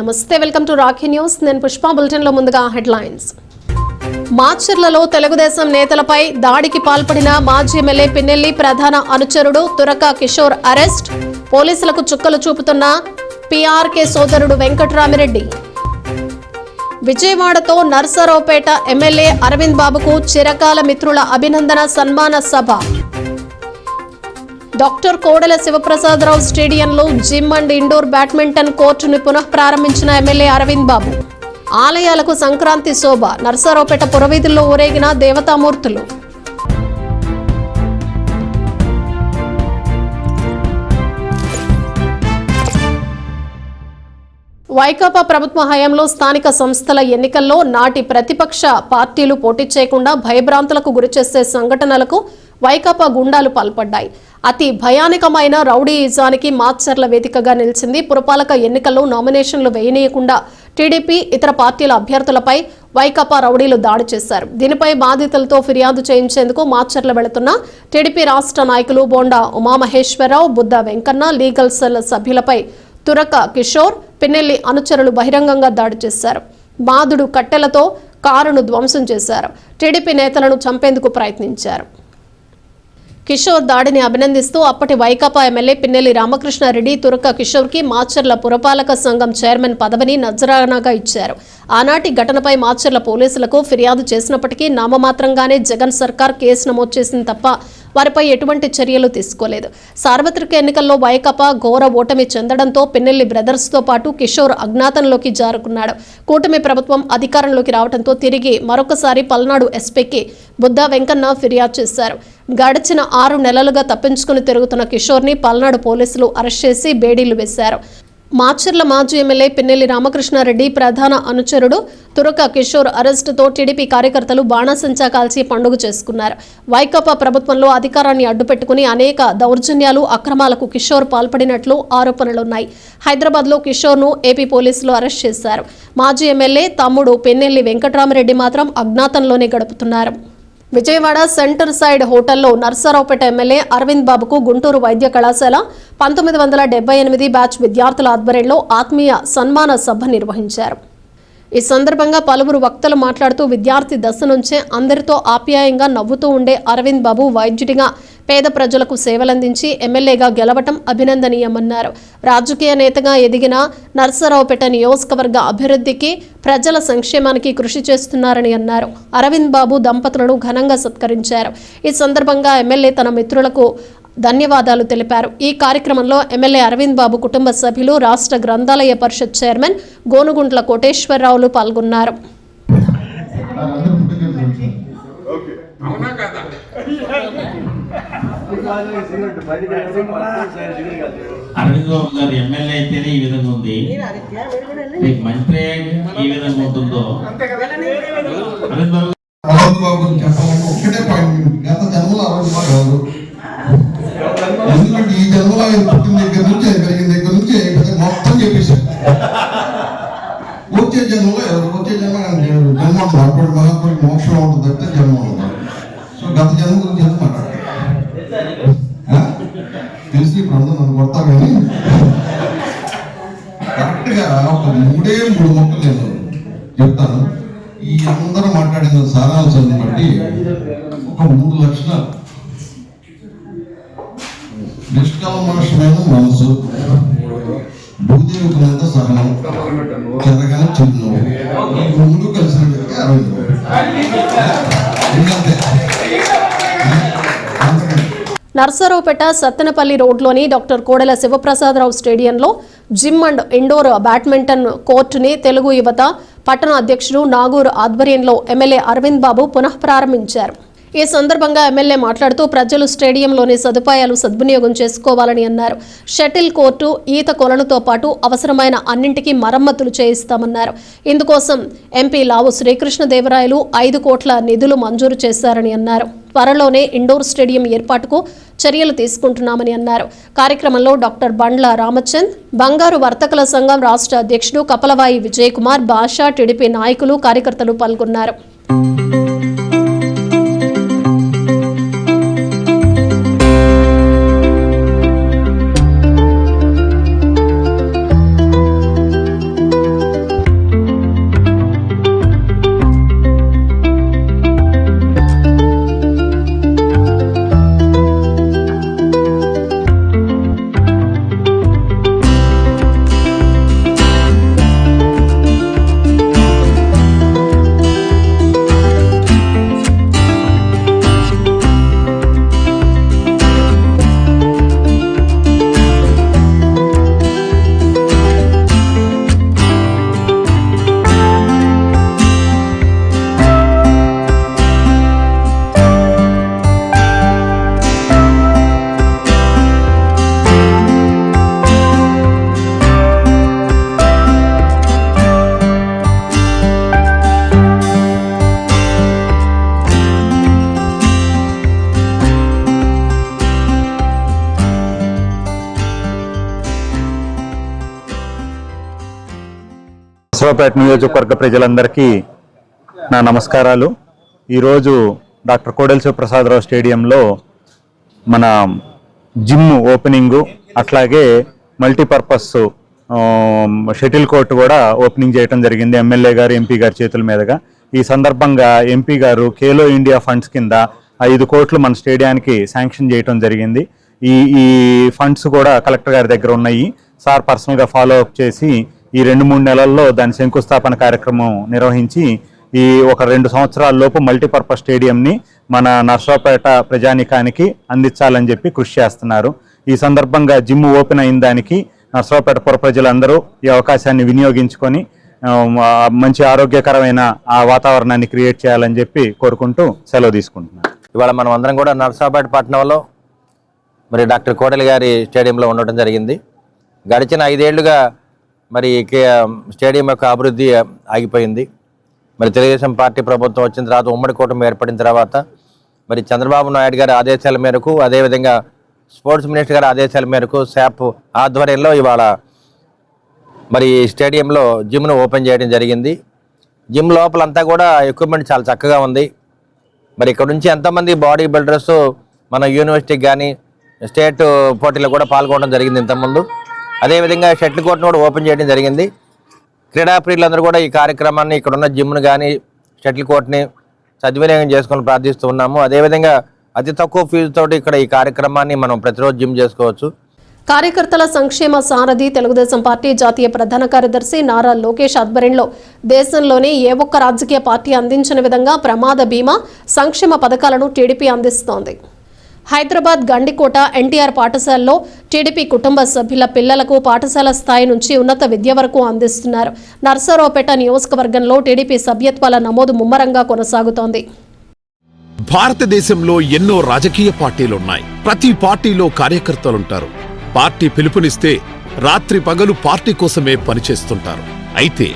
నమస్తే welcome to Rakhi news. నేను పుష్ప బులెటిన్లో ముందుగా హెడ్లైన్స్. మాచర్లలో తెలుగుదేశం నేతలపై దాడికి పాల్పడిన మాజీ ఎమ్మెల్యే పిన్నెల్లి ప్రధాన అనుచరుడు తురక కిషోర్ అరెస్ట్. పోలీసులకు చుక్కలు చూపుతున్న పీఆర్కే సోదరుడు వెంకటరామిరెడ్డి. విజయవాడతో నర్సరావుపేట ఎమ్మెల్యే అరవింద్ బాబుకు చిరకాల మిత్రుల అభినందన సన్మాన సభ. డాక్టర్ కోడెల శివప్రసాదరావు స్టేడియంలో జిమ్ అండ్ ఇండోర్ బ్యాడ్మింటన్ కోర్టును పునః ప్రారంభించిన ఎమ్మెల్యే అరవింద్ బాబు. ఆలయాలకు సంక్రాంతి శోభ నర్సారావుపేట పురవీధుల్లో ఊరేగిన దేవతామూర్తులు. వైకాపా ప్రభుత్వ హయాంలో స్థానిక సంస్థల ఎన్నికల్లో నాటి ప్రతిపక్ష పార్టీలు పోటీ చేయకుండా భయభ్రాంతులకు గురిచేసే సంఘటనలకు వైకాపా గుండాలు పాల్పడ్డాయి. అతి భయానకమైన రౌడీయిజానికి మాచర్ల వేదికగా నిలిచింది పురపాలక ఎన్నికల్లో నామినేషన్లు వేయనీయకుండా టీడీపీ ఇతర పార్టీల అభ్యర్థులపై వైకాపా రౌడీలు దాడి చేశారు. దీనిపై బాధితులతో ఫిర్యాదు చేయించేందుకు మార్చర్ల వెళుతున్న టీడీపీ రాష్ట్ర నాయకులు బోండా ఉమామహేశ్వరరావు బుద్ధ వెంకన్న లీగల్ సెల్ సభ్యులపై తురక కిషోర్ పిన్నెల్లి అనుచరులు బహిరంగంగా దాడి చేశారు. బాధుడు కట్టెలతో కారును ధ్వంసం చేశారు. టీడీపీ నేతలను చంపేందుకు ప్రయత్నించారు. కిషోర్ దాడిని అభినందిస్తూ అప్పటి వైకాపా ఎమ్మెల్యే పిన్నెల్లి రామకృష్ణారెడ్డి తురక కిషోర్కి మాచర్ల పురపాలక సంఘం చైర్మన్ పదవిని నజరానాగా ఇచ్చారు. ఆనాటి ఘటనపై మాచర్ల పోలీసులకు ఫిర్యాదు చేసినప్పటికీ నామమాత్రంగానే జగన్ సర్కార్ కేసు నమోదు చేసింది తప్ప వారిపై ఎటువంటి చర్యలు తీసుకోలేదు. సార్వత్రిక ఎన్నికల్లో వైకాపా ఘోర ఓటమి చెందడంతో పిన్నెల్లి బ్రదర్స్తో పాటు కిషోర్ అజ్ఞాతంలోకి జారుకున్నాడు. కూటమి ప్రభుత్వం అధికారంలోకి రావడంతో తిరిగి మరొకసారి పల్నాడు ఎస్పీకి బుద్ధా వెంకన్న ఫిర్యాదు చేశారు. గడిచిన ఆరు నెలలుగా తప్పించుకుని తిరుగుతున్న కిషోర్ని పల్నాడు పోలీసులు అరెస్ట్ చేసి బేడీలు వేశారు. మాచర్ల మాజీ ఎమ్మెల్యే పిన్నెల్లి రామకృష్ణారెడ్డి ప్రధాన అనుచరుడు తురక కిషోర్ అరెస్టుతో టీడీపీ కార్యకర్తలు బాణాసంచా కాల్చి పండుగ చేసుకున్నారు. వైకాపా ప్రభుత్వంలో అధికారాన్ని అడ్డుపెట్టుకుని అనేక దౌర్జన్యాలు అక్రమాలకు కిషోర్ పాల్పడినట్లు ఆరోపణలున్నాయి. హైదరాబాద్లో కిషోర్ను ఏపీ పోలీసులు అరెస్ట్ చేశారు. మాజీ ఎమ్మెల్యే తమ్ముడు పెన్నెల్లి వెంకట్రామరెడ్డి మాత్రం అజ్ఞాతంలోనే గడుపుతున్నారు. విజయవాడ సెంటర్ సైడ్ హోటల్లో నర్సరావుపేట ఎమ్మెల్యే అరవింద్ బాబుకు గుంటూరు వైద్య కళాశాల పంతొమ్మిది వందల డెబ్బై ఎనిమిది బ్యాచ్ విద్యార్థుల ఆధ్వర్యంలో ఆత్మీయ సన్మాన సభ నిర్వహించారు. ఈ సందర్భంగా పలువురు వక్తలు మాట్లాడుతూ విద్యార్థి దశ నుంచే అందరితో ఆప్యాయంగా నవ్వుతూ ఉండే అరవింద్ బాబు వైద్యుడిగా పేద ప్రజలకు సేవలందించి ఎమ్మెల్యేగా గెలవటం అభినందనీయమన్నారు. రాజకీయ నేతగా ఎదిగిన నర్సరావుపేట నియోజకవర్గ అభివృద్ధికి ప్రజల సంక్షేమానికి కృషి చేస్తున్నారని అన్నారు. అరవింద్ బాబు దంపతులను ఘనంగా సత్కరించారు. ఈ సందర్భంగా ఎమ్మెల్యే తన మిత్రులకు ధన్యవాదాలు తెలిపారు. ఈ కార్యక్రమంలో ఎమ్మెల్యే అరవింద్ బాబు కుటుంబ సభ్యులు రాష్ట్ర గ్రంథాలయ పరిషత్ చైర్మన్ గోనుగుంట్ల కోటేశ్వరరావులు పాల్గొన్నారు వాళ్ళందరూ పుట్టుకెళ్ళి అవునా కదా అరవింద్ బాబు గారు ఎమ్మెల్యే అయితేనే ఈ విధంగా ఉంది. రేపు మంత్రి ఈ విధంగా ఉంటుందో? అరవింద్ బాబు అరవింద్ బాబు పాయింట్ గత జన్మలో అరవింద్ బాబు గారు ఎందుకంటే ఈ జన్మలో ఆయన పుట్టిన దగ్గర నుంచి ఆయన పెరిగిన దగ్గర నుంచి మొత్తం చెప్పేశారు. వచ్చే జన్మలో వచ్చే జన్మ జన్మ ఉండదు అప్పుడు మహాత్ముడికి మోక్షం ఉంటుంది అంటే జన్మ ఉంటుంది సో గత జన్మ గురించి ఎందుకు మాట్లాడతారు తెలిసి అందరూ నన్ను కొడతారు కానీ? కరెక్ట్గా ఒక మూడే మూడు మొక్కలు నేను చెప్తాను. ఈ అందరూ మాట్లాడిన సారాంశాన్ని బట్టి ఒక మూడు లక్షణాలు. నిష్కల్మషమైన మనసు భూదేవికి మీద సహనం చెరగని చిన్ను ఈ మూడు కలిసిన వ్యక్తి అరవింద్ ఎందుకంటే నర్సరావుపేట సత్తెనపల్లి రోడ్లోని డాక్టర్ కోడెల శివప్రసాదరావు స్టేడియంలో జిమ్ అండ్ ఇండోర్ బ్యాడ్మింటన్ కోర్టుని తెలుగు యువత పట్టణ అధ్యక్షుడు నాగూర్ ఆధ్వర్యంలో ఎమ్మెల్యే అరవింద్ బాబు పునః ప్రారంభించారు. ఈ సందర్భంగా ఎమ్మెల్యే మాట్లాడుతూ ప్రజలు స్టేడియంలోని సదుపాయాలు సద్వినియోగం చేసుకోవాలని అన్నారు. షటిల్ కోర్టు ఈత కొలనుతో పాటు అవసరమైన అన్నింటికీ మరమ్మతులు చేయిస్తామన్నారు. ఇందుకోసం ఎంపీ లావు శ్రీకృష్ణదేవరాయలు ఐదు కోట్ల నిధులు మంజూరు చేశారని అన్నారు. త్వరలోనే ఇండోర్ స్టేడియం ఏర్పాటుకు చర్యలు తీసుకుంటున్నామని అన్నారు. కార్యక్రమంలో డాక్టర్ బండ్ల రామచంద్ బంగారు వర్తకుల సంఘం రాష్ట్ర అధ్యక్షుడు కపలవాయి విజయకుమార్ భాషా టీడీపీ నాయకులు కార్యకర్తలు పాల్గొన్నారు. నర్సరావుపేట నియోజకవర్గ ప్రజలందరికీ నా నమస్కారాలు. ఈరోజు డాక్టర్ కోడెల శివప్రసాదరావు స్టేడియంలో మన జిమ్ ఓపెనింగు అట్లాగే మల్టీపర్పస్ షటిల్ కోర్టు కూడా ఓపెనింగ్ చేయడం జరిగింది ఎమ్మెల్యే గారు ఎంపీ గారి చేతుల మీదుగా. ఈ సందర్భంగా ఎంపీ గారు ఖేలో ఇండియా ఫండ్స్ కింద ఐదు కోట్లు మన స్టేడియానికి శాంక్షన్ చేయడం జరిగింది. ఈ ఈ ఫండ్స్ కూడా కలెక్టర్ గారి దగ్గర ఉన్నాయి. సార్ పర్సనల్గా ఫాలో అప్ చేసి ఈ రెండు మూడు నెలల్లో దాని శంకుస్థాపన కార్యక్రమం నిర్వహించి ఈ ఒక రెండు సంవత్సరాల లోపు మల్టీపర్పస్ స్టేడియంని మన నర్సాపేట ప్రజానికానికి అందించాలని చెప్పి కృషి చేస్తున్నారు. ఈ సందర్భంగా జిమ్ ఓపెన్ అయిన దానికి నర్సాపేట పుర ప్రజలందరూ ఈ అవకాశాన్ని వినియోగించుకొని మంచి ఆరోగ్యకరమైన ఆ వాతావరణాన్ని క్రియేట్ చేయాలని చెప్పి కోరుకుంటూ సెలవు తీసుకుంటున్నాను. ఇవాళ మనం అందరం కూడా నర్సాపేట పట్టణంలో మరి డాక్టర్ కోడలి గారి స్టేడియంలో ఉండటం జరిగింది. గడిచిన ఐదేళ్ళుగా మరి స్టేడియం యొక్క అభివృద్ధి ఆగిపోయింది. మరి తెలుగుదేశం పార్టీ ప్రభుత్వం వచ్చిన తర్వాత ఉమ్మడి కూటమి ఏర్పడిన తర్వాత మరి చంద్రబాబు నాయుడు గారి ఆదేశాల మేరకు అదేవిధంగా స్పోర్ట్స్ మినిస్టర్ గారి ఆదేశాల మేరకు శాప్ ఆధ్వర్యంలో ఇవాళ మరి ఈ స్టేడియంలో జిమ్ను ఓపెన్ చేయడం జరిగింది. జిమ్ లోపలంతా కూడా ఎక్విప్మెంట్ చాలా చక్కగా ఉంది. మరి ఇక్కడ నుంచి ఎంతమంది బాడీ బిల్డర్స్ మన యూనివర్సిటీకి కానీ స్టేట్ పోటీలో కూడా పాల్గొనడం జరిగింది ఇంతకుముందు. అదేవిధంగా షటిల్ కోర్టును కూడా ఓపెన్ చేయడం జరిగింది. క్రీడా ప్రియులందరూ కూడా ఈ కార్యక్రమాన్ని ఇక్కడ ఉన్న జిమ్ను కానీ షటిల్ కోర్ట్ని సద్వినియోగం చేసుకొని ప్రార్థిస్తూ ఉన్నాము. అదేవిధంగా అతి తక్కువ ఫీజుతోటి ఇక్కడ ఈ కార్యక్రమాన్ని మనం ప్రతిరోజు జిమ్ చేసుకోవచ్చు. కార్యకర్తల సంక్షేమ సారథి తెలుగుదేశం పార్టీ జాతీయ ప్రధాన కార్యదర్శి నారా లోకేష్ ఆధ్వర్యంలో దేశంలోనే ఏ ఒక్క రాజకీయ పార్టీ అందించిన విధంగా ప్రమాద బీమా సంక్షేమ పథకాలను టీడీపీ అందిస్తోంది. హైదరాబాద్ గండికోట ఎన్టీఆర్ పాఠశాలలో టీడీపీ కుటుంబ సభ్యుల పిల్లలకు పాఠశాల స్థాయి నుంచి ఉన్నత విద్య వరకు అందిస్తున్నారు. నర్సరావుపేట నియోజకవర్గంలో టీడీపీ సభ్యత్వాల నమోదు ముమ్మరంగా కొనసాగుతోంది. భారతదేశంలో ఎన్నో రాజకీయ పార్టీలున్నాయి. ప్రతి పార్టీలో కార్యకర్తలుంటారు. పార్టీ పిలుపునిస్తే రాత్రి పగలు పార్టీ కోసమే పనిచేస్తుంటారు. అయితే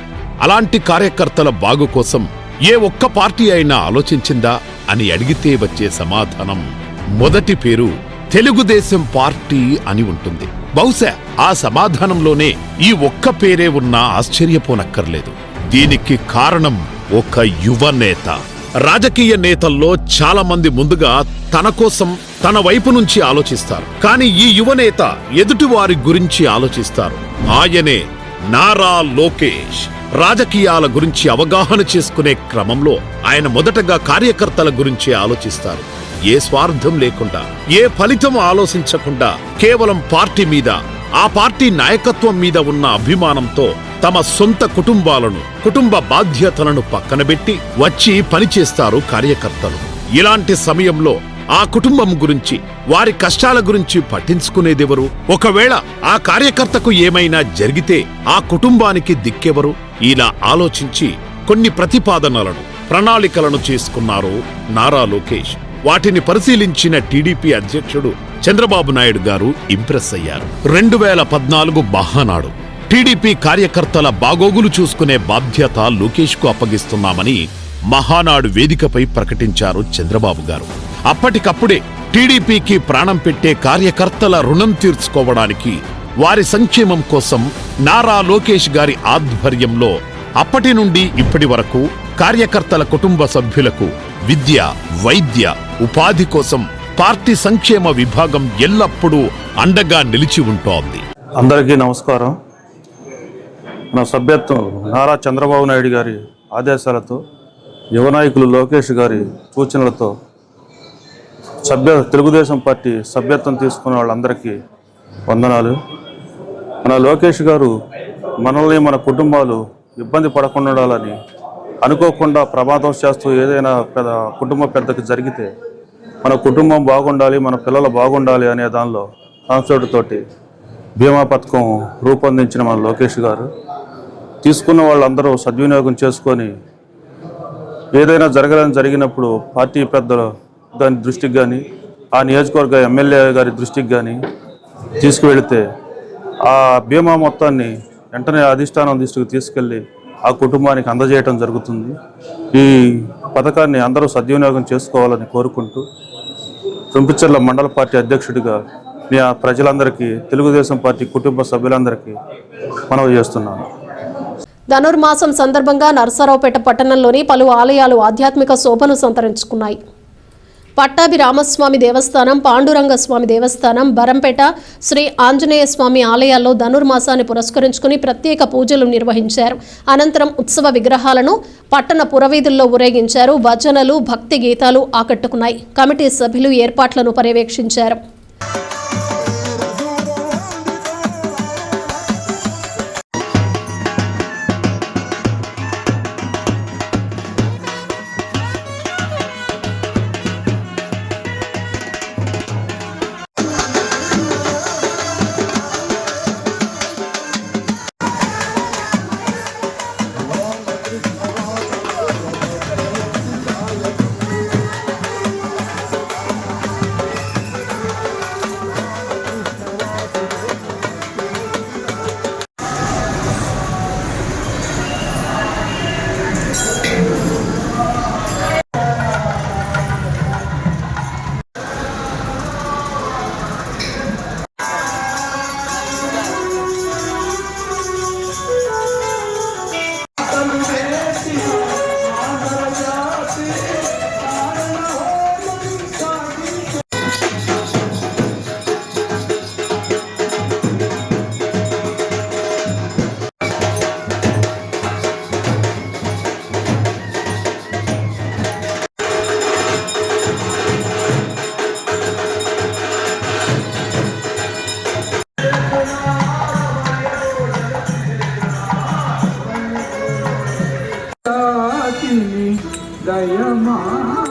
అలాంటి కార్యకర్తల బాగు కోసం ఏ ఒక్క పార్టీ అయినా ఆలోచించిందా అని అడిగితే వచ్చే సమాధానం మొదటి పేరు తెలుగుదేశం పార్టీ అని ఉంటుంది. బహుశా ఆ సమాధానంలోనే ఈ ఒక్క పేరే ఉన్నా ఆశ్చర్యపోనక్కర్లేదు. దీనికి కారణం ఒక యువ నేత. రాజకీయ నేతల్లో చాలా మంది ముందుగా తన కోసం తన వైపు నుంచి ఆలోచిస్తారు. కానీ ఈ యువనేత ఎదుటివారి గురించి ఆలోచిస్తారు. ఆయనే నారా లోకేష్. రాజకీయాల గురించి అవగాహన చేసుకునే క్రమంలో ఆయన మొదటగా కార్యకర్తల గురించి ఆలోచిస్తారు. ఏ స్వార్థం లేకుండా ఏ ఫలితం ఆలోచించకుండా కేవలం పార్టీ మీద ఆ పార్టీ నాయకత్వం మీద ఉన్న అభిమానంతో తమ సొంత కుటుంబాలను కుటుంబ బాధ్యతలను పక్కనబెట్టి వచ్చి పనిచేస్తారు కార్యకర్తలు. ఇలాంటి సమయంలో ఆ కుటుంబం గురించి వారి కష్టాల గురించి పట్టించుకునేదెవరు? ఒకవేళ ఆ కార్యకర్తకు ఏమైనా జరిగితే ఆ కుటుంబానికి దిక్కెవరు? ఇలా ఆలోచించి కొన్ని ప్రతిపాదనలను ప్రణాళికలను చేసుకున్నారు నారా లోకేష్. వాటిని పరిశీలించిన టీడీపీ అధ్యక్షుడు చంద్రబాబు నాయుడు గారు ఇంప్రెస్ అయ్యారు. రెండు వేల పద్నాలుగు మహానాడు. టీడీపీ కార్యకర్తల బాగోగులు చూసుకునే బాధ్యత లోకేష్కు అప్పగిస్తున్నామని మహానాడు వేదికపై ప్రకటించారు చంద్రబాబు గారు. అప్పటికప్పుడే టీడీపీకి ప్రాణం పెట్టే కార్యకర్తల రుణం తీర్చుకోవడానికి వారి సంక్షేమం కోసం నారా లోకేష్ గారి ఆధ్వర్యంలో అప్పటి నుండి ఇప్పటి వరకు కార్యకర్తల కుటుంబ సభ్యులకు విద్య వైద్య ఉపాధి కోసం పార్టీ సంక్షేమ విభాగం ఎల్లప్పుడూ అండగా నిలిచి ఉంటోంది. అందరికీ నమస్కారం. మన సభ్యత్వం నారా చంద్రబాబు నాయుడు గారి ఆదేశాలతో యువనాయకులు లోకేష్ గారి సూచనలతో సభ్య తెలుగుదేశం పార్టీ సభ్యత్వం తీసుకున్న వాళ్ళందరికీ వందనాలు. మన లోకేష్ గారు మనల్ని మన కుటుంబాలు ఇబ్బంది పడకుండా ఉండాలని అనుకోకుండా ప్రమాదం చేస్తూ ఏదైనా పెద్ద కుటుంబ పెద్దకి జరిగితే మన కుటుంబం బాగుండాలి మన పిల్లలు బాగుండాలి అనే దానిలో కాన్సెప్ట్ తోటి బీమా పథకం రూపొందించిన మన లోకేష్ గారు. తీసుకున్న వాళ్ళందరూ సద్వినియోగం చేసుకొని ఏదైనా జరగాలని జరిగినప్పుడు పార్టీ పెద్దలు దాని దృష్టికి కానీ ఆ నియోజకవర్గ ఎమ్మెల్యే గారి దృష్టికి కానీ తీసుకువెళితే ఆ బీమా మొత్తాన్ని వెంటనే అధిష్టానం దృష్టికి తీసుకెళ్ళి ఆ కుటుంబానికి అందజేయటం జరుగుతుంది. ఈ పథకాన్ని అందరూ సద్వినియోగం చేసుకోవాలని కోరుకుంటూ తుంపిచెర్ల మండల పార్టీ అధ్యక్షుడిగా మీ ప్రజలందరికీ తెలుగుదేశం పార్టీ కుటుంబ సభ్యులందరికీ మనవి చేస్తున్నాను. ధనుర్మాసం సందర్భంగా నర్సరావుపేట పట్టణంలోని పలు ఆలయాలు ఆధ్యాత్మిక శోభను సంతరించుకున్నాయి. పట్టాభి రామస్వామి దేవస్థానం పాండురంగ స్వామి దేవస్థానం బరంపేట శ్రీ ఆంజనేయ స్వామి ఆలయాల్లో ధనుర్మాసాన్ని పురస్కరించుకుని ప్రత్యేక పూజలు నిర్వహించారు. అనంతరం ఉత్సవ విగ్రహాలను పట్టణ పురవీధుల్లో ఊరేగించారు. భజనలు భక్తి గీతాలు ఆకట్టుకున్నాయి. కమిటీ సభ్యులు ఏర్పాట్లను పర్యవేక్షించారు. 在呀嘛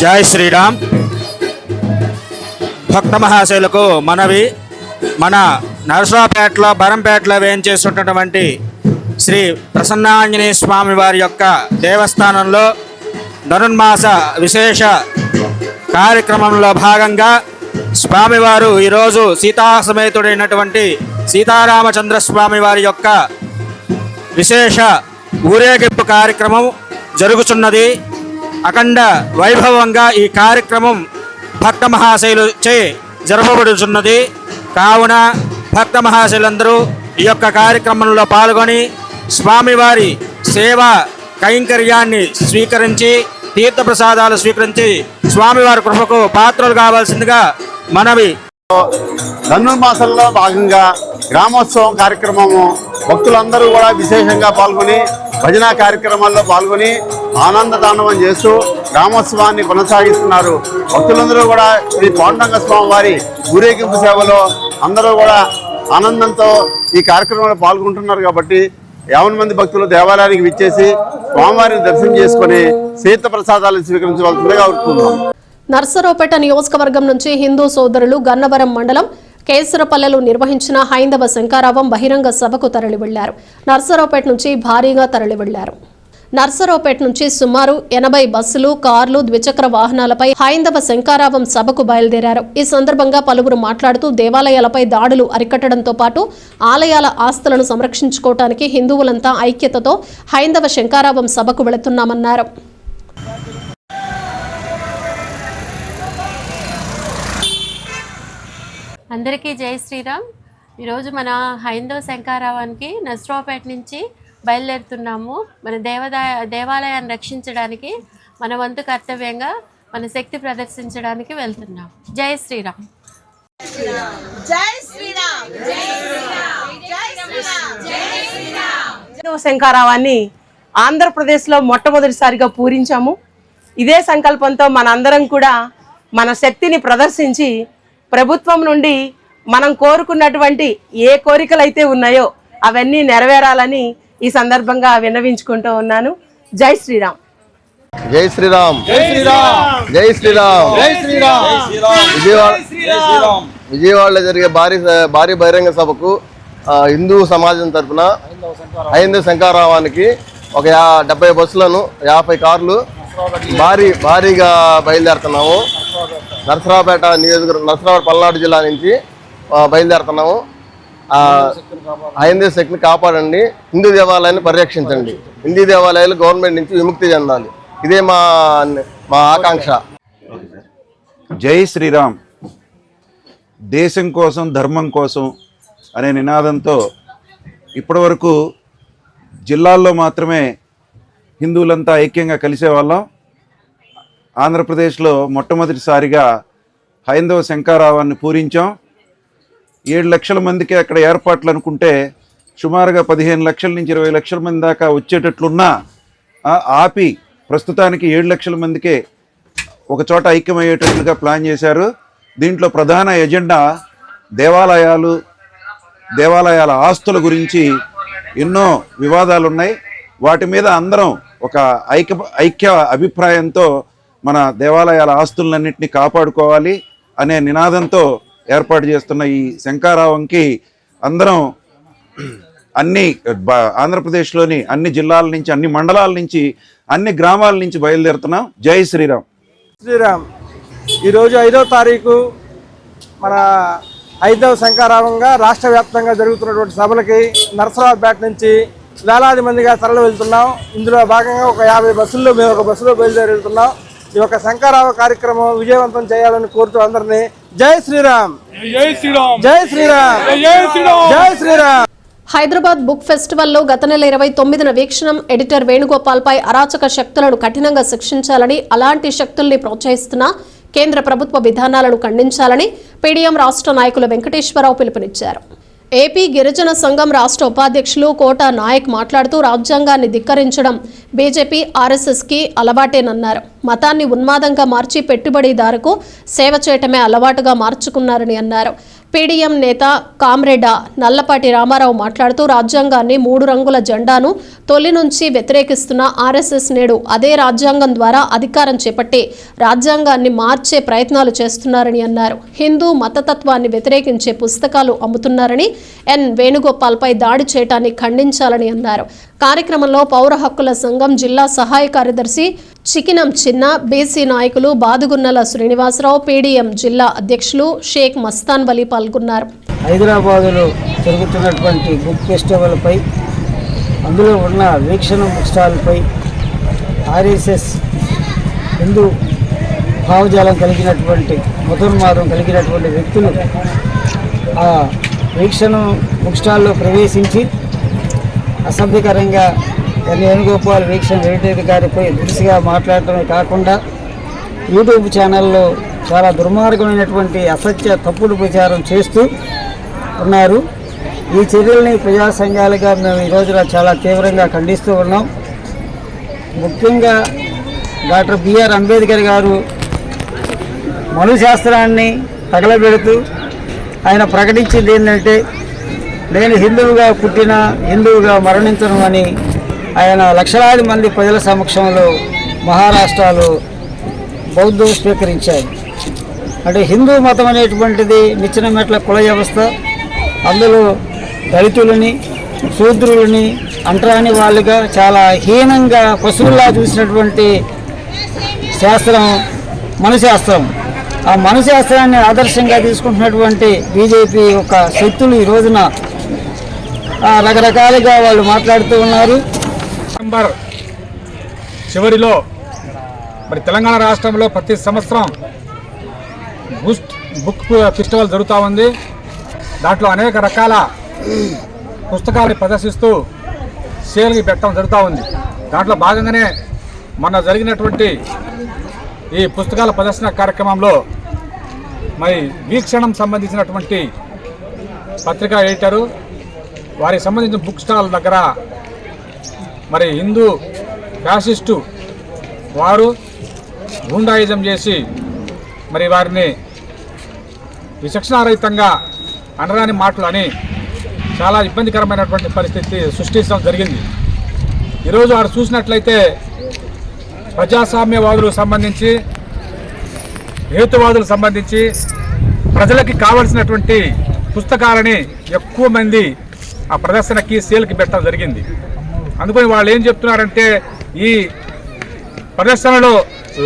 జై శ్రీరామ్. భక్త మహాశయులకు మనవి. మన నరసరావుపేటలో బరంపేటలో వేయించేస్తున్నటువంటి శ్రీ ప్రసన్నాంజనేయ స్వామి వారి యొక్క దేవస్థానంలో ధనుర్మాస విశేష కార్యక్రమంలో భాగంగా స్వామివారు ఈరోజు సీతాసమేతుడైనటువంటి సీతారామచంద్ర స్వామి వారి యొక్క విశేష ఊరేగింపు కార్యక్రమం జరుగుతున్నది అఖండ వైభవంగా ఈ కార్యక్రమం భక్త మహాశైలు చే జరపబడుచున్నది. కావున భక్త మహాశైలందరూ ఈ యొక్క కార్యక్రమంలో పాల్గొని స్వామివారి సేవ కైంకర్యాన్ని స్వీకరించి తీర్థప్రసాదాలు స్వీకరించి స్వామివారి కృపకు పాత్రలు కావాల్సిందిగా మనవి. ధనుర్మాసంలో భాగంగా గ్రామోత్సవం కార్యక్రమము భక్తులందరూ కూడా విశేషంగా పాల్గొని భజన కార్యక్రమాల్లో పాల్గొని ఆనంద తాండవం చేస్తూ గ్రామోత్సవాన్ని కొనసాగిస్తున్నారు. భక్తులందరూ కూడా శ్రీ పాండంగ స్వామి వారి ఊరేగింపు సేవలో అందరూ కూడా ఆనందంతో ఈ కార్యక్రమంలో పాల్గొంటున్నారు కాబట్టి యావన్ మంది భక్తులు దేవాలయానికి విచ్చేసి స్వామివారిని దర్శనం చేసుకుని తీర్థ ప్రసాదాలు స్వీకరించవలసిందిగా కోరుతున్నాం నర్సరావుపేట నియోజకవర్గం నుంచి హిందూ సోదరులు గన్నవరం మండలం కేసరపల్లెలో నిర్వహించిన హైందవ శంకారావం బహిరంగ సభకు తరలి వెళ్ళారు నర్సరావుపేట నుంచి భారీగా తరలి వెళ్ళారు నర్సరావుపేట నుంచి సుమారు ఎనభై బస్సులు కార్లు ద్విచక్ర వాహనాలపై హైందవ శంకారావం సభకు బయలుదేరారు. ఈ సందర్భంగా పలువురు మాట్లాడుతూ దేవాలయాలపై దాడులు అరికట్టడంతో పాటు ఆలయాల ఆస్తులను సంరక్షించుకోవటానికి హిందువులంతా ఐక్యతతో హైందవ శంకారావం సభకు వెళుతున్నామన్నారు. అందరికీ జై శ్రీరామ్. ఈరోజు మన హైందవ శంకారావానికి నర్సరావుపేట నుంచి బయలుదేరుతున్నాము. మన దేవదా దేవాలయాన్ని రక్షించడానికి మన వంతు కర్తవ్యంగా మన శక్తి ప్రదర్శించడానికి వెళ్తున్నాం జై శ్రీరామ్. ఐదవ శంకారావాన్ని ఆంధ్రప్రదేశ్లో మొట్టమొదటిసారిగా పూరించాము. ఇదే సంకల్పంతో మనందరం కూడా మన శక్తిని ప్రదర్శించి ప్రభుత్వం నుండి మనం కోరుకున్నటువంటి ఏ కోరికలు అయితే ఉన్నాయో అవన్నీ నెరవేరాలని ఈ సందర్భంగా విన్నవించుకుంటూ ఉన్నాను. జై శ్రీరామ్. జై శ్రీరామ్. జై శ్రీరామ్. జై శ్రీరామ్. జై శ్రీరామ్. విజయవాడ విజయవాడలో జరిగే భారీ భారీ బహిరంగ సభకు హిందూ సమాజం తరఫున హైందవ శంకారావానికి ఒక యా డెబ్బై బస్సులను యాభై కార్లు భారీ భారీగా బయలుదేరుతున్నాము. నరసరావుపేట నియోజకవర్గం నరసరావుపేట పల్నాడు జిల్లా నుంచి బయలుదేరుతున్నాము. హైందవ శక్తిని కాపాడండి. హిందూ దేవాలయాన్ని పరిరక్షించండి. హిందూ దేవాలయాలు గవర్నమెంట్ నుంచి విముక్తి చెందాలి. ఇదే మా మా ఆకాంక్ష. జై శ్రీరామ్. దేశం కోసం ధర్మం కోసం అనే నినాదంతో ఇప్పటివరకు జిల్లాల్లో మాత్రమే హిందువులంతా ఐక్యంగా కలిసేవాళ్ళం. ఆంధ్రప్రదేశ్లో మొట్టమొదటిసారిగా హైందవ శంకారావాన్ని పూరించాం. ఏడు లక్షల మందికి అక్కడ ఏర్పాట్లు అనుకుంటే సుమారుగా పదిహేను లక్షల నుంచి ఇరవై లక్షల మంది దాకా వచ్చేటట్లున్నా ఆపి ప్రస్తుతానికి ఏడు లక్షల మందికే ఒక చోట ఐక్యమయ్యేటట్లుగా ప్లాన్ చేశారు. దీంట్లో ప్రధాన ఎజెండా దేవాలయాలు దేవాలయాల ఆస్తుల గురించి ఎన్నో వివాదాలు ఉన్నాయి వాటి మీద అందరం ఒక ఐక్య ఐక్య అభిప్రాయంతో మన దేవాలయాల ఆస్తులన్నింటినీ కాపాడుకోవాలి అనే నినాదంతో ఏర్పాటు చేస్తున్న ఈ శంకారావంకి అందరం అన్ని బ- ఆంధ్రప్రదేశ్లోని అన్ని జిల్లాల నుంచి అన్ని మండలాల నుంచి అన్ని గ్రామాల నుంచి బయలుదేరుతున్నాం. జై శ్రీరామ్. శ్రీరామ్ ఈరోజు ఐదో తారీఖు మన ఐదవ శంకారావంగా రాష్ట్ర వ్యాప్తంగా జరుగుతున్నటువంటి సభలకి నరసరావుపేట నుంచి వేలాది మందిగా తరలి వెళ్తున్నాం. ఇందులో భాగంగా ఒక యాభై బస్సుల్లో మేము ఒక బస్సులో బయలుదేరి వెళ్తున్నాం. ఈ యొక్క శంకారావ కార్యక్రమం విజయవంతం చేయాలని కోరుతూ అందరినీ జై శ్రీరామ్. జై శ్రీరామ్. జై శ్రీరామ్. జై శ్రీరామ్. జై శ్రీరామ్. హైదరాబాద్ బుక్ ఫెస్టివల్లో గత నెల ఇరవై తొమ్మిదిన వీక్షణం ఎడిటర్ వేణుగోపాల్పై అరాచక శక్తులను కఠినంగా శిక్షించాలని అలాంటి శక్తుల్ని ప్రోత్సహిస్తున్న కేంద్ర ప్రభుత్వ విధానాలను ఖండించాలని పీడీఎం రాష్ట్ర నాయకులు వెంకటేశ్వరరావు పిలుపునిచ్చారు. ఏపీ గిరిజన సంఘం రాష్ట్ర ఉపాధ్యక్షులు కోట నాయక్ మాట్లాడుతూ రాజ్యాంగాన్ని ధిక్కరించడం బీజేపీ ఆర్ఎస్ఎస్కి అలవాటేనన్నారు. మతాన్ని ఉన్మాదంగా మార్చి పెట్టుబడిదారుకు సేవ చేయటమే అలవాటుగా మార్చుకున్నారని అన్నారు. పీడీఎం నేత కామ్రేడ నల్లపాటి రామారావు మాట్లాడుతూ రాజ్యాంగాన్ని మూడు రంగుల జెండాను తొలి నుంచి వ్యతిరేకిస్తున్న ఆర్ఎస్ఎస్ నేడు అదే రాజ్యాంగం ద్వారా అధికారం చేపట్టి రాజ్యాంగాన్ని మార్చే ప్రయత్నాలు చేస్తున్నారని అన్నారు. హిందూ మతతత్వాన్ని వ్యతిరేకించే పుస్తకాలు అమ్ముతున్నారని ఎన్. వేణుగోపాల్పై దాడి చేయటాన్ని ఖండించాలని అన్నారు. కార్యక్రమంలో పౌర హక్కుల సంఘం జిల్లా సహాయ కార్యదర్శి చికినం చిన్న బీసీ నాయకులు బాదుగున్నల శ్రీనివాసరావు పీడీఎం జిల్లా అధ్యక్షులు షేక్ మస్తాన్ వలీ పాల్గొన్నారు. హైదరాబాదులో జరుగుతున్నటువంటి బుక్ ఫెస్టివల్పై అందులో ఉన్న వీక్షణ బుక్ స్టాల్పై ఆర్ఎస్ఎస్ హిందూ భావజాలం కలిగినటువంటి మధుర్మాదం కలిగినటువంటి వ్యక్తులు ఆ వీక్షణ బుక్ స్టాల్లో ప్రవేశించి అసభ్యకరంగా వేణుగోపాల్ వీక్షణ ఎడిటర్ గారిపై దురుసుగా మాట్లాడటమే కాకుండా యూట్యూబ్ ఛానల్లో చాలా దుర్మార్గమైనటువంటి అసత్య తప్పుడు ప్రచారం చేస్తూ ఉన్నారు. ఈ చర్యల్ని ప్రజా సంఘాలుగా మేము ఈ రోజున చాలా తీవ్రంగా ఖండిస్తూ ఉన్నాం. ముఖ్యంగా డాక్టర్ బిఆర్ అంబేద్కర్ గారు మనుశాస్త్రాన్ని తగలబెడుతూ ఆయన ప్రకటించింది ఏంటంటే నేను హిందువుగా పుట్టిన హిందువుగా మరణించను అని ఆయన లక్షలాది మంది ప్రజల సమక్షంలో మహారాష్ట్రలో బౌద్ధం స్వీకరించారు అంటే హిందూ మతం అనేటువంటిది నిచ్చిన మెట్ల కుల వ్యవస్థ. అందులో దళితులని శూద్రులని అంటరాని వాళ్ళుగా చాలా హీనంగా పశువుల్లా చూసినటువంటి శాస్త్రం మనుశాస్త్రం. ఆ మనుశాస్త్రాన్ని ఆదర్శంగా తీసుకుంటున్నటువంటి బీజేపీ యొక్క శక్తులు ఈ రోజున రకరకాలుగా వాళ్ళు మాట్లాడుతూ ఉన్నారు. డిసెంబర్ చివరిలో మరి తెలంగాణ రాష్ట్రంలో ప్రతి సంవత్సరం బుస్ట్ బుక్ ఫెస్టివల్ జరుగుతూ ఉంది. దాంట్లో అనేక రకాల పుస్తకాలు ప్రదర్శిస్తూ సేల్కి పెట్టడం జరుగుతూ ఉంది. దాంట్లో భాగంగానే మొన్న జరిగినటువంటి ఈ పుస్తకాల ప్రదర్శన కార్యక్రమంలో మరి వీక్షణం సంబంధించినటువంటి పత్రికా ఎడిటరు వారికి సంబంధించిన బుక్ స్టాల్ దగ్గర మరి హిందూ ఫ్యాసిస్టు వారు గుండాయిజం చేసి మరి వారిని విచక్షణారహితంగా అనరాని మాటలు అని చాలా ఇబ్బందికరమైనటువంటి పరిస్థితి సృష్టించడం జరిగింది. ఈరోజు వారు చూసినట్లయితే ప్రజాస్వామ్యవాదులకు సంబంధించి హేతువాదులకు సంబంధించి ప్రజలకి కావలసినటువంటి పుస్తకాలని ఎక్కువ మంది ఆ ప్రదర్శనకి సేల్కి పెట్టడం జరిగింది. అందుకని వాళ్ళు ఏం చెప్తున్నారంటే ఈ ప్రదర్శనలో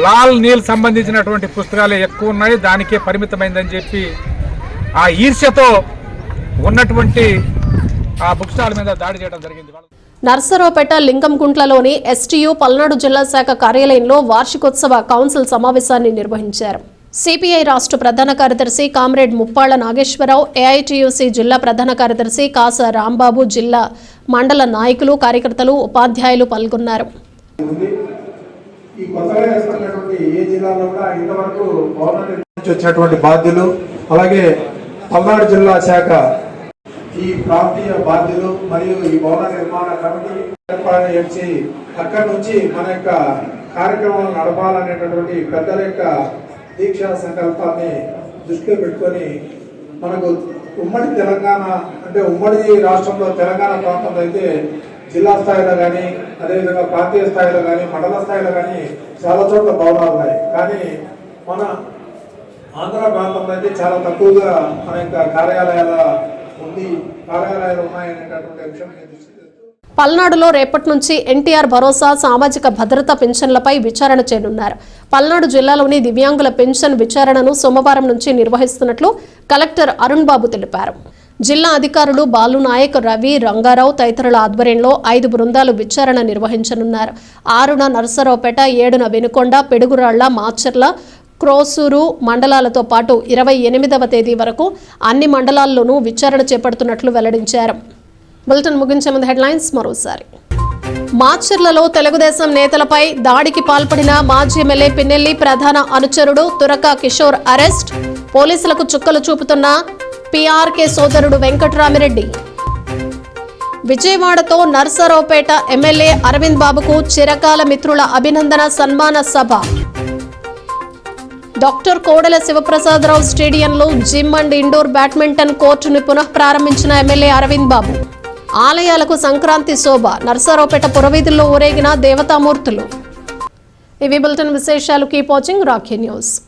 లాల్ నీల్ సంబంధించినటువంటి పుస్తకాలే ఎక్కువ ఉన్నాయి దానికే పరిమితమైందని చెప్పి ఆ ఈర్ష్యతో ఉన్నటువంటి ఆ బుక్ స్టాల్ మీద దాడి చేయడం జరిగింది. నర్సరావుపేట లింగంకుంట్లలోని ఎస్టీయు పల్నాడు జిల్లా శాఖ కార్యాలయంలో వార్షికోత్సవ కౌన్సిల్ సమావేశాన్ని నిర్వహించారు. సిపిఐ రాష్ట్ర ప్రధాన కార్యదర్శి కామ్రేడ్ ముప్పాళ్ళ నాగేశ్వరరావు ఏఐటియుసి జిల్లా ప్రధాన కార్యదర్శి కాస రాంబాబు జిల్లా మండల నాయకులు కార్యకర్తలు ఉపాధ్యాయులు పాల్గొన్నారు. వచ్చినటువంటి బాధ్యులు అలాగే పల్నాడు జిల్లా శాఖ ఈ ప్రాంతీయ బాధ్యులు మరియు ఈ భవన నిర్మాణ కమిటీ ఏర్పాటు చేసి అక్కడి నుంచి మన యొక్క కార్యక్రమాలు నడపాలనేటటువంటి పెద్దల యొక్క దీక్షా సంకల్పాన్ని దృష్టిలో పెట్టుకొని మనకు ఉమ్మడి తెలంగాణ అంటే ఉమ్మడి రాష్ట్రంలో తెలంగాణ ప్రాంతంలో అయితే జిల్లా స్థాయిలో కానీ అదేవిధంగా ప్రాంతీయ స్థాయిలో కానీ మండల స్థాయిలో కానీ చాలా చోట్ల భవనాలు ఉన్నాయి. కానీ మన ఆంధ్ర ప్రాంతంలో అయితే చాలా తక్కువగా మన యొక్క కార్యాలయాల ఉంది. కార్యాలయాలు ఉన్నాయనేటటువంటి విషయం నేను దృష్టికి పల్నాడులో రేపటి నుంచి ఎన్టీఆర్ భరోసా సామాజిక భద్రత పెన్షన్లపై విచారణ చేయనున్నారు. పల్నాడు జిల్లాలోని దివ్యాంగుల పెన్షన్ విచారణను సోమవారం నుంచి నిర్వహిస్తున్నట్లు కలెక్టర్ అరుణ్ బాబు తెలిపారు. జిల్లా అధికారులు బాలు నాయక్ రవి రంగారావు తదితరుల ఆధ్వర్యంలో ఐదు బృందాలు విచారణ నిర్వహించనున్నారు. ఆరున నరసరావుపేట ఏడున వెనుకొండ పెడుగురాళ్ళ మాచర్ల క్రోసూరు మండలాలతో పాటు ఇరవై ఎనిమిదవ తేదీ వరకు అన్ని మండలాల్లోనూ విచారణ చేపడుతున్నట్లు వెల్లడించారు. బులెటిన్ ముగించే ముందు హెడ్లైన్స్ మరోసారి. మాచర్లలో తెలుగుదేశం నేతలపై దాడికి పాల్పడిన మాజీ ఎమ్మెల్యే పిన్నెల్లి ప్రధాన అనుచరుడు తురక కిషోర్ అరెస్ట్ పోలీసులకు చుక్కలు చూపుతున్న పీఆర్కే సోదరుడు వెంకటరామిరెడ్డి. విజయవాడతో నర్సరావుపేట ఎమ్మెల్యే అరవింద్ బాబుకు చిరకాల మిత్రుల అభినందన సన్మాన సభ. డాక్టర్ కోడెల శివప్రసాదరావు స్టేడియంలో జిమ్ అండ్ ఇండోర్ బ్యాడ్మింటన్ కోర్టును పునః ప్రారంభించిన ఎమ్మెల్యే అరవింద్ బాబు. ఆలయాలకు సంక్రాంతి శోభ. నర్సారావుపేట పురవీధుల్లో ఊరేగిన దేవతామూర్తులు. ఇవి బులెటిన్ విశేషాలు. Keep watching Rakhi news.